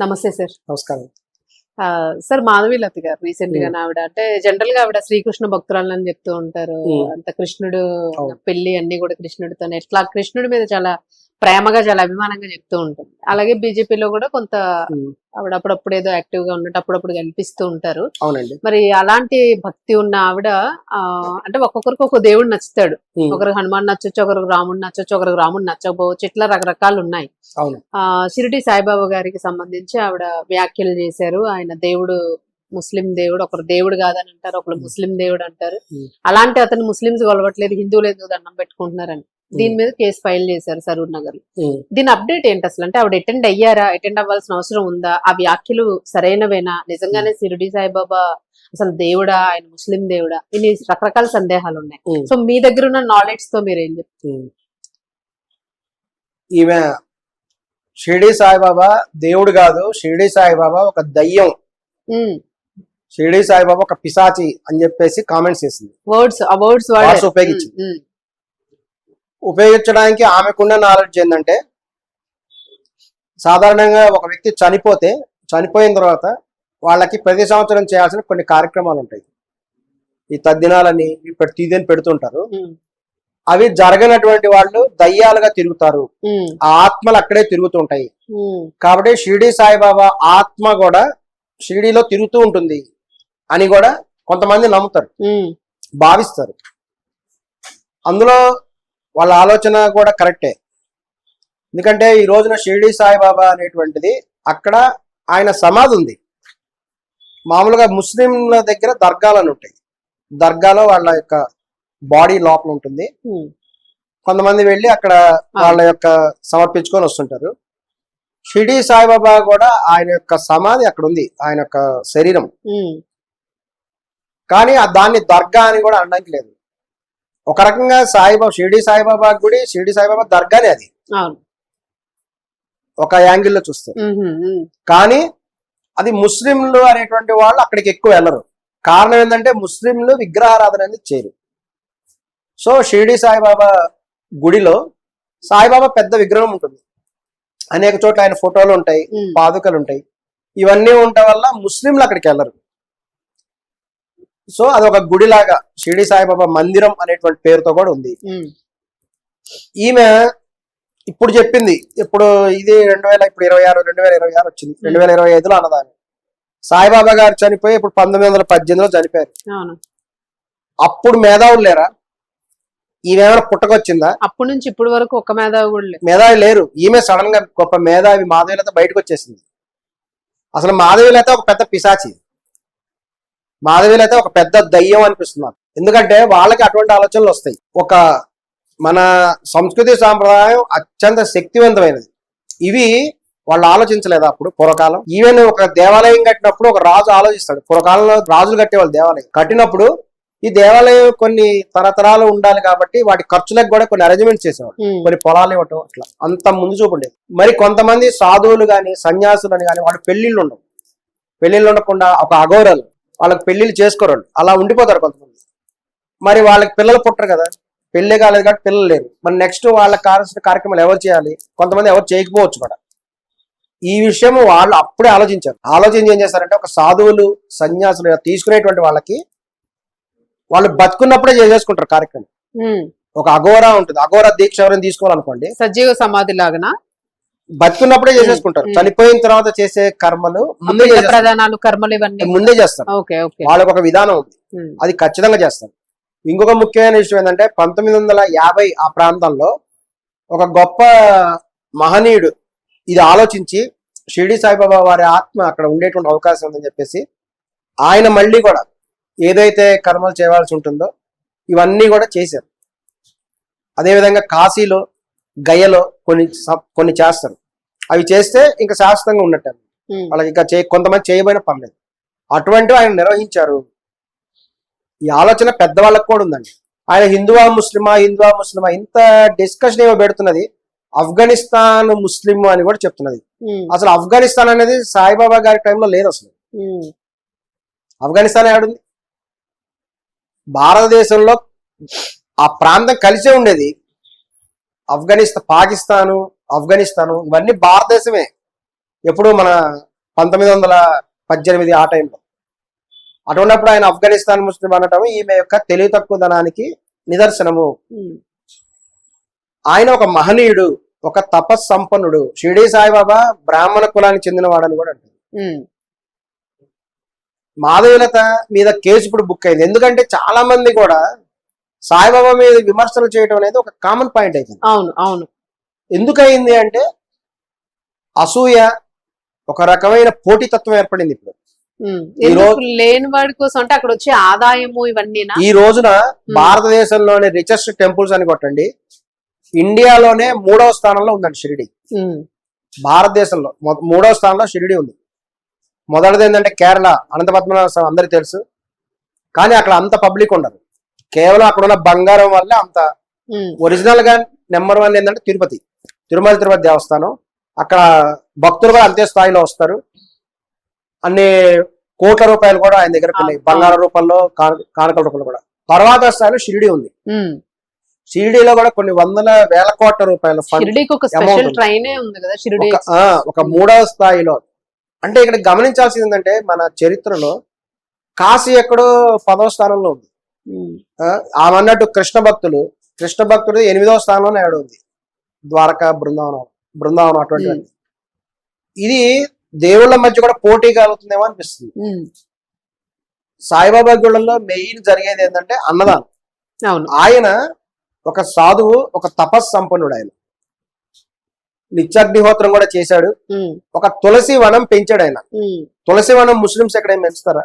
నమస్తే సార్. నమస్కారం. ఆ, సార్ మాధవీలత గారు రీసెంట్గా ఆవిడ అంటే జనరల్గా ఆవిడ శ్రీకృష్ణ భక్తురాలని చెప్తూ ఉంటారు. అంత కృష్ణుడు. పెళ్ళి అన్ని కూడా కృష్ణుడితోనే. ఇట్లా కృష్ణుడి మీద చాలా ప్రేమగా చాలా అభిమానంగా చెప్తూ ఉంటుంది. అలాగే బీజేపీలో కూడా కొంత ఆవిడ అప్పుడప్పుడు ఏదో యాక్టివ్గా ఉన్నట్టు అప్పుడప్పుడు కనిపిస్తూ ఉంటారు. అవునండి. మరి అలాంటి భక్తి ఉన్న ఆవిడ ఆ అంటే ఒక్కొక్కరికి ఒక దేవుడు నచ్చుతాడు. ఉమ్, ఒకరికి హనుమాన్ నచ్చొచ్చు ఒకరికి రాముడు నచ్చొచ్చు ఒకరికి రాముడు నచ్చకపోవచ్చు ఇట్లా రకరకాలు ఉన్నాయి. ఆ షిరిడి సాయిబాబా గారికి సంబంధించి ఆవిడ వ్యాఖ్యలు చేశారు. ఆయన దేవుడు ముస్లిం దేవుడు ఒకరు దేవుడు కాదని అంటారు ఒకరు ముస్లిం దేవుడు అంటారు. అలాంటి అతను ముస్లింస్ కొలవట్లేదు హిందువులు ఎందుకు దండం పెట్టుకుంటున్నారని. దీని మీద కేసు ఫైల్ చేశారు సరూర్ నగర్లో ఉమ్, దీని అప్డేట్ ఏంటి అసలు? అంటే ఆవిడ అటెండ్ అయ్యారా? అటెండ్ అవ్వాల్సిన అవసరం ఉందా? ఆ వ్యాఖ్యలు సరైనవేనా? నిజంగానే షిరిడి సాయిబాబా అసలు దేవుడా? ఆయన ముస్లిం దేవుడా? ఇన్ని రకరకాల సందేహాలు ఉన్నాయి. సో మీ దగ్గర ఉన్న నాలెడ్జ్తో మీరు ఏం చెప్తారు. ఈమె షిరిడి సాయిబాబా దేవుడు కాదు. షిరిడి సాయిబాబా ఒక దయ్యం. షిరిడి సాయిబాబా ఒక పిశాచి అని చెప్పేసి కామెంట్స్ చేసింది. వర్డ్స్ ఆ వర్డ్స్ ఉపయోగించింది. ఉపయోగించడానికి ఆమెకున్న నాలెడ్జ్ ఏంటంటే సాధారణంగా ఒక వ్యక్తి చనిపోతే చనిపోయిన తర్వాత వాళ్ళకి ప్రతి సంవత్సరం చేయాల్సిన కొన్ని కార్యక్రమాలు ఉంటాయి. ఈ తద్దినాలని ఇప్పుడు తీదని పెడుతుంటారు. అవి జరగనటువంటి వాళ్ళు దయ్యాలుగా తిరుగుతారు. ఆ ఆత్మలు అక్కడే తిరుగుతుంటాయి. కాబట్టి షిరిడి సాయిబాబా ఆత్మ కూడా షిరిడిలో తిరుగుతూ ఉంటుంది అని కూడా కొంతమంది నమ్ముతారు. భావిస్తారు. అందులో వాళ్ళ ఆలోచన కూడా కరెక్టే. ఎందుకంటే ఈ రోజున షిరిడి సాయిబాబా అనేటువంటిది అక్కడ ఆయన సమాధి ఉంది. మామూలుగా ముస్లింల దగ్గర దర్గాలను ఉంటాయి. దర్గాలో వాళ్ళ యొక్క బాడీ లోపల ఉంటుంది. కొంతమంది వెళ్ళి అక్కడ వాళ్ళ యొక్క సమర్పించుకొని వస్తుంటారు. షిరిడి సాయిబాబా కూడా ఆయన యొక్క సమాధి అక్కడ ఉంది. ఆయన యొక్క శరీరం. కానీ ఆ దాన్ని దర్గా అని కూడా అనడానికి లేదు. ఒక రకంగా సాయిబాబా షిరిడి సాయిబాబా గుడి షిరిడి సాయిబాబా దర్గానే అది. ఒక యాంగిల్లో చూస్తే. కానీ అది ముస్లింలు అనేటువంటి వాళ్ళు అక్కడికి ఎక్కువ వెళ్ళరు. కారణం ఏంటంటే ముస్లింలు విగ్రహారాధన అనేది చేయరు. సో షిరిడి సాయిబాబా గుడిలో సాయిబాబా పెద్ద విగ్రహం ఉంటుంది. అనేక చోట్ల ఆయన ఫోటోలు ఉంటాయి. పాదుకలు ఉంటాయి. ఇవన్నీ ఉండటం వల్ల ముస్లింలు అక్కడికి వెళ్ళరు. సో అది ఒక గుడిలాగా షిరిడి సాయిబాబా మందిరం అనేటువంటి పేరుతో కూడా ఉంది. ఈమె ఇప్పుడు చెప్పింది ఇప్పుడు ఇది రెండు వేల ఇప్పుడు ఇరవై ఆరు రెండు వేల ఇరవై ఆరు వచ్చింది. రెండు వేల ఇరవై ఐదులో అన్నదాన్ని సాయిబాబా గారు చనిపోయి ఇప్పుడు పంతొమ్మిది వందల పద్దెనిమిదిలో చనిపోయారు. అప్పుడు మేధావులు లేరా? ఈమె ఏమైనా పుట్టకొచ్చిందా? అప్పటి నుంచి ఇప్పటి వరకు ఒక్క మేధావి కూడా మేధావి లేరు. ఈమె సడన్గా గొప్ప మేధావి మాధవీలత బయటకు వచ్చేసింది. అసలు మాధవీలత ఒక పెద్ద పిశాచి మాధవీలత ఒక పెద్ద దయ్యం అనిపిస్తుంది నాకు. ఎందుకంటే వాళ్ళకి అటువంటి ఆలోచనలు వస్తాయి. ఒక మన సంస్కృతి సాంప్రదాయం అత్యంత శక్తివంతమైనది. ఇవి వాళ్ళు ఆలోచించలేదు అప్పుడు పూర్వకాలం? ఈవెన్ ఒక దేవాలయం కట్టినప్పుడు ఒక రాజు ఆలోచిస్తాడు. పూర్వకాలంలో రాజులు కట్టేవాళ్ళు దేవాలయం. కట్టినప్పుడు ఈ దేవాలయం కొన్ని తరతరాలు ఉండాలి కాబట్టి వాటి ఖర్చులకు కూడా కొన్ని అరేంజ్మెంట్స్ చేసేవాడు ఉమ్. కొన్ని పొలాలు ఇవ్వటం అట్లా. అంత ముందు చూపు ఉండేది. మరి కొంతమంది సాధువులు కానీ సన్యాసులు అని కానీ వాళ్ళు పెళ్ళిళ్ళు ఉండవు. పెళ్ళిళ్ళు ఉండకుండా ఒక అఘోరాలు. వాళ్ళకి పెళ్ళిళ్ళు చేసుకోరు. అలా ఉండిపోతారు కొంతమంది. మరి వాళ్ళకి పిల్లలు పుట్టరు కదా. పెళ్ళి కాలేదు కాబట్టి పిల్లలు లేరు. మరి నెక్స్ట్ వాళ్ళకి కావాల్సిన కార్యక్రమాలు ఎవరు చేయాలి? కొంతమంది ఎవరు చేయకపోవచ్చు కూడా. ఈ విషయం వాళ్ళు అప్పుడే ఆలోచించారు. ఆలోచించి ఏం చేస్తారంటే ఒక సాధువులు సన్యాసులు ఇలా తీసుకునేటువంటి వాళ్ళకి వాళ్ళు బతుకున్నప్పుడే చేసేసుకుంటారు కార్యక్రమం. ఒక అఘోరా ఉంటుంది. అఘోరా దీక్ష ఎవరైనా తీసుకోవాలనుకోండి. సజీవ సమాధి లాగనా? బతుకున్నప్పుడే చేసేసుకుంటారు. చనిపోయిన తర్వాత చేసే కర్మలు ముందే. ప్రధానాలు కర్మలు ఇవన్నీ. ముందే చేస్తారు. వాళ్ళకి ఒక విధానం ఉంది. అది ఖచ్చితంగా చేస్తారు. ఇంకొక ముఖ్యమైన విషయం ఏంటంటే పంతొమ్మిది వందల యాభై ఆ ప్రాంతంలో ఒక గొప్ప మహనీయుడు ఇది ఆలోచించి షిరిడి సాయిబాబా వారి ఆత్మ అక్కడ ఉండేటువంటి అవకాశం ఉందని చెప్పేసి ఆయన మళ్ళీ కూడా ఏదైతే కర్మలు చేయవలసి ఉంటుందో ఇవన్నీ కూడా చేశారు. అదేవిధంగా కాశీలో గయలో కొన్ని కొన్ని చేస్తారు. అవి చేస్తే ఇంకా శాశ్వతంగా ఉన్నట్టు. వాళ్ళకి ఇంకా చే కొంతమంది చేయబోయిన పర్లేదు. అటువంటివి ఆయన నిర్వహించారు. ఈ ఆలోచన పెద్దవాళ్ళకి కూడా ఉందండి. ఆయన హిందువా ముస్లిమా హిందువా ముస్లిమా ఇంత డిస్కషన్ ఏమో పెడుతున్నది. ఆఫ్ఘనిస్తాన్ ముస్లిం అని కూడా చెప్తున్నది. అసలు ఆఫ్ఘనిస్తాన్ అనేది సాయిబాబా గారి టైంలో లేదు అసలు. ఆఫ్ఘనిస్తాన్ ఏడుంది? భారతదేశంలో ఆ ప్రాంతం కలిసే ఉండేది. ఆఫ్ఘనిస్తాన్ పాకిస్తాను ఆఫ్ఘనిస్తాను ఇవన్నీ భారతదేశమే. ఎప్పుడు మన పంతొమ్మిది వందల పద్దెనిమిది ఆ టైంలో. అటువంటిప్పుడు ఆయన ఆఫ్ఘనిస్తాన్ ముస్లిం అనటం ఈమె యొక్క తెలివి తక్కువదనానికి నిదర్శనము. ఆయన ఒక మహనీయుడు ఒక తపస్సంపన్నుడు. షిరిడి సాయిబాబా బ్రాహ్మణ కులానికి చెందినవాడని కూడా అంటారు. మాధవీలత మీద కేసు ఇప్పుడు బుక్ అయింది. ఎందుకంటే చాలా మంది కూడా సాయిబాబా మీద విమర్శలు చేయడం అనేది ఒక కామన్ పాయింట్ అయిపోయింది. అవును అవును. ఎందుకయింది అంటే అసూయ ఒక రకమైన పోటీతత్వం ఏర్పడింది ఇప్పుడు. లేని వాడి కోసం అంటే అక్కడ వచ్చే ఆదాయము ఇవన్నీనా? ఈ రోజున భారతదేశంలోని రిచెస్ట్ టెంపుల్స్ అని కొట్టండి ఇండియాలోనే మూడవ స్థానంలో ఉందండి షిరిడి. భారతదేశంలో మూడవ స్థానంలో షిరిడి ఉంది. మొదటిది ఏంటంటే కేరళ అనంత పద్మనాభ స్వామి అందరికీ తెలుసు. కానీ అక్కడ అంత పబ్లిక్ ఉండదు. కేవలం అక్కడ ఉన్న బంగారం వల్లే అంత ఒరిజినల్గా నెంబర్ వన్ ఏంటంటే తిరుపతి. తిరుమల తిరుపతి దేవస్థానం. అక్కడ భక్తులు కూడా అంతే స్థాయిలో వస్తారు. అన్ని కోట్ల రూపాయలు కూడా ఆయన దగ్గర ఉన్నాయి. బంగారం రూపంలో కాను- కానుకల రూపంలో కూడా. తర్వాత స్థాయిలో షిరిడి ఉంది. షిరిడిలో కూడా కొన్ని వందల వేల కోట్ల రూపాయల ఒక మూడవ స్థాయిలో. అంటే ఇక్కడ గమనించాల్సింది ఏంటంటే మన చరిత్రలో కాశీ ఎక్కడో పదవ స్థానంలో ఉంది. ఆమె అన్నట్టు కృష్ణ భక్తులు కృష్ణ భక్తుడు ఎనిమిదవ స్థానంలోనే ఆడ ఉంది ద్వారకా బృందావనం బృందావనం అటువంటి ఇది దేవుళ్ళ మధ్య కూడా పోటీ కలుగుతుందేమో అనిపిస్తుంది. సాయిబాబా గుళ్ళల్లో మెయిన్ జరిగేది ఏంటంటే అన్నదానం. అవును. ఆయన ఒక సాధువు ఒక తపస్ సంపన్నుడు ఆయన. నిత్యాగ్నిహోత్రం కూడా చేశాడు. ఒక తులసి వనం పెంచాడు ఆయన. తులసి వనం ముస్లింస్ ఎక్కడైనా పెంచుతారా?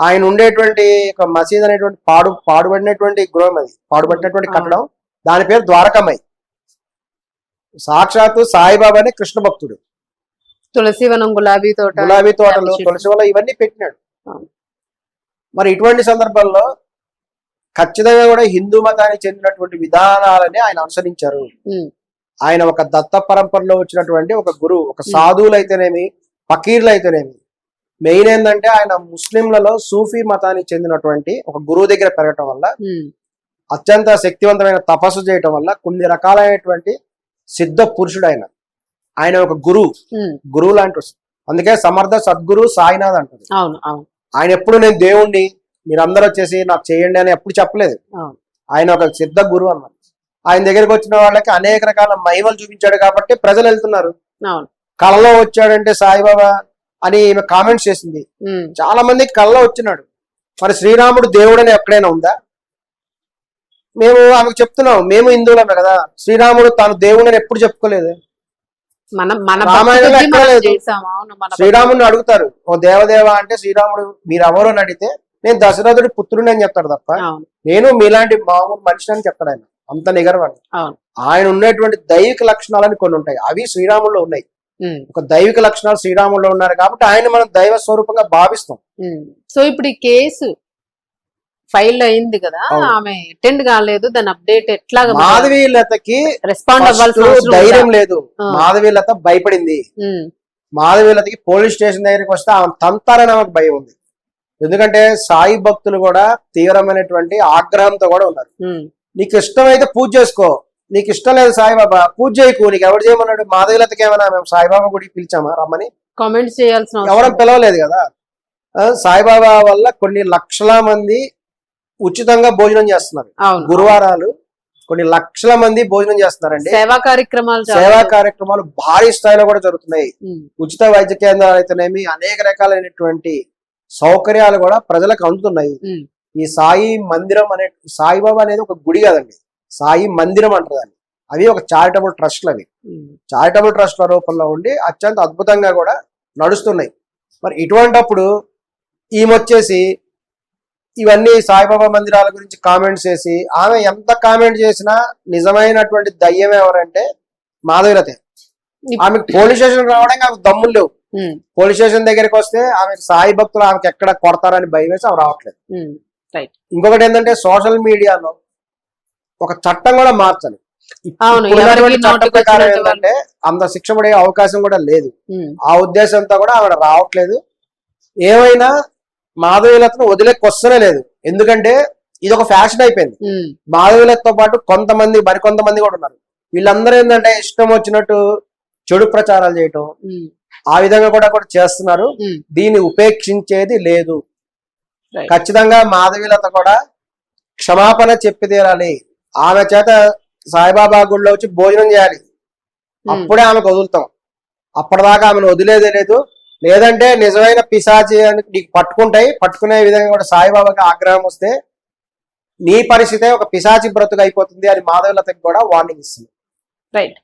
ఆయన ఉండేటువంటి ఒక మసీద్ అనేటువంటి పాడు పాడుబడినటువంటి గృహం అది. పాడుబడినటువంటి. కట్టడం. దాని పేరు ద్వారకమై సాక్షాత్తు సాయిబాబానే కృష్ణ భక్తుడు. తులసివనం గులాబీ తోట గులాబీ తోటలు. తులసి వల్ల ఇవన్నీ పెట్టినాడు. మరి ఇటువంటి సందర్భాల్లో ఖచ్చితంగా కూడా హిందూ మతానికి చెందినటువంటి విధానాలని ఆయన అనుసరించారు. ఆయన ఒక దత్త పరంపరలో వచ్చినటువంటి ఒక గురువు ఒక సాధువులు అయితేనేమి ఫకీర్లు అయితేనేమి మెయిన్ ఏంటంటే ఆయన ముస్లింలలో సూఫీ మతానికి చెందినటువంటి ఒక గురువు దగ్గర పెరగటం వల్ల ఉమ్, అత్యంత శక్తివంతమైన తపస్సు చేయటం వల్ల కొన్ని రకాలైనటువంటి సిద్ధ పురుషుడు ఆయన ఆయన ఒక గురువు. ఉమ్, గురువు లాంటి. అందుకే సమర్థ సద్గురు సాయినాథ్ అవును ఆయన ఎప్పుడు నేను దేవుణ్ణి మీరందరూ వచ్చేసి నాకు చేయండి అని ఎప్పుడు చెప్పలేదు. ఆయన ఒక సిద్ధ గురువు అన్నమాట. ఆయన దగ్గరికి వచ్చిన వాళ్ళకి అనేక రకాల మహిమలు చూపించాడు కాబట్టి ప్రజలు వెళ్తున్నారు. కళలో వచ్చాడంటే సాయిబాబా అని ఈమె కామెంట్స్ చేసింది. చాలా మంది కళ్ళలో వచ్చినాడు. మరి శ్రీరాముడు దేవుడు అని ఎక్కడైనా ఉందా? మేము ఆమెకు చెప్తున్నాం మేము హిందువులమే కదా. శ్రీరాముడు తాను దేవుడు అని ఎప్పుడు చెప్పుకోలేదు. మనం రామాయణంలో శ్రీరాముడిని అడుగుతారు. ఓ దేవదేవ అంటే శ్రీరాముడు మీరు ఎవరు అని అడిగితే నేను దశరథుడి పుత్రుడిని అని చెప్తాడు తప్ప నేను మీలాంటి మామూలు మనిషి అని చెప్తాడు ఆయన అంత అవును. ఆయన ఉన్నటువంటి దైవిక లక్షణాలని కొన్ని ఉంటాయి. అవి శ్రీరాముల్లో ఉన్నాయి. ఒక దైవిక లక్షణాలు శ్రీరాముల్లో ఉన్నారు కాబట్టి ఆయన మనం దైవ స్వరూపంగా భావిస్తాం. సో ఇప్పుడు ఈ కేసు ఫైల్ అయింది కదా. ఆమె అటెండ్ కాలేదు దాని అప్డేట్ ఎట్లా మాధవీలతకి రెస్పాండ్ first అవ్వాల్సిన ధైర్యం? లేదు. ఆ. మాధవీలత భయపడింది. ఉమ్, మాధవీలతకి పోలీస్ స్టేషన్ దగ్గరికి వస్తే ఆమె తంతారని ఆమెకు భయం ఉంది. ఎందుకంటే సాయి భక్తులు కూడా తీవ్రమైనటువంటి ఆగ్రహంతో కూడా ఉన్నారు. నీకు ఇష్టమైతే పూజ చేసుకో. నీకు ఇష్టం లేదు సాయిబాబా పూజ చేయకు నీకు ఎవరు చేయమన్నాడు ఏమైనా మేము సాయిబాబా గుడికి పిలిచామా? రమ్మని. కామెంట్స్ చేయాల్సిన ఎవరం పిలవలేదు కదా? సాయిబాబా వల్ల కొన్ని లక్షల మంది ఉచితంగా భోజనం చేస్తున్నారు. గురువారాలు కొన్ని లక్షల మంది భోజనం చేస్తున్నారండి. సేవా కార్యక్రమాలు సేవా కార్యక్రమాలు భారీ స్థాయిలో కూడా జరుగుతున్నాయి. ఉచిత వైద్య కేంద్రాలు అయితేనేమి అనేక రకాలైనటువంటి సౌకర్యాలు కూడా ప్రజలకు అందుతున్నాయి. ఈ సాయి మందిరం అనే సాయిబాబా అనేది ఒక గుడి కాదండి. సాయి మందిరం అంటారు దాన్ని అవి ఒక చారిటబుల్ ట్రస్ట్లు అవి. చారిటబుల్ ట్రస్ట్ల రూపంలో ఉండి అత్యంత అద్భుతంగా కూడా నడుస్తున్నాయి. మరి ఇటువంటప్పుడు ఈమె వచ్చేసి ఇవన్నీ సాయిబాబా మందిరాల గురించి కామెంట్స్ చేసి ఆమె ఎంత కామెంట్ చేసినా నిజమైనటువంటి దయ్యం ఎవరంటే మాధవీలతే ఆమె పోలీస్ స్టేషన్ రావడానికి ఆమెకు దమ్ములు లేవు. పోలీస్ స్టేషన్ దగ్గరికి వస్తే ఆమె సాయి భక్తులు ఆమెకి ఎక్కడ కొడతారని భయం వేసి ఆమె రావట్లేదు. ఇంకొకటి ఏంటంటే సోషల్ మీడియాలో ఒక చట్టం కూడా మార్చాలి చట్ట ప్రకారం ఏంటంటే అంత శిక్ష పడే అవకాశం కూడా లేదు. ఆ ఉద్దేశంతో కూడా ఆవిడ రావట్లేదు. ఏమైనా మాధవీలతను వదిలేకొస్తూనే లేదు. ఎందుకంటే ఇది ఒక ఫ్యాషన్ అయిపోయింది. ఉమ్, మాధవీలతతో పాటు కొంతమంది మరికొంతమంది కూడా ఉన్నారు. వీళ్ళందరూ ఏంటంటే ఇష్టం వచ్చినట్టు చెడు ప్రచారాలు చేయటం ఆ విధంగా కూడా కూడా చేస్తున్నారు. దీన్ని ఉపేక్షించేది లేదు. ఖచ్చితంగా మాధవీలత కూడా క్షమాపణ చెప్పి తీరాలి. ఆమె చేత సాయిబాబా గుడిలో వచ్చి భోజనం చేయాలి. అప్పుడే ఆమెకు వదులుతాం. అప్పటిదాకా ఆమెను వదిలేదే లేదు. లేదంటే నిజమైన పిశాచి అని నీకు పట్టుకుంటాయి. పట్టుకునే విధంగా కూడా సాయిబాబాకి ఆగ్రహం వస్తే నీ పరిస్థితే ఒక పిశాచి బ్రతుకు అయిపోతుంది అని మాధవీలతకి కూడా వార్నింగ్ ఇస్తుంది రైట్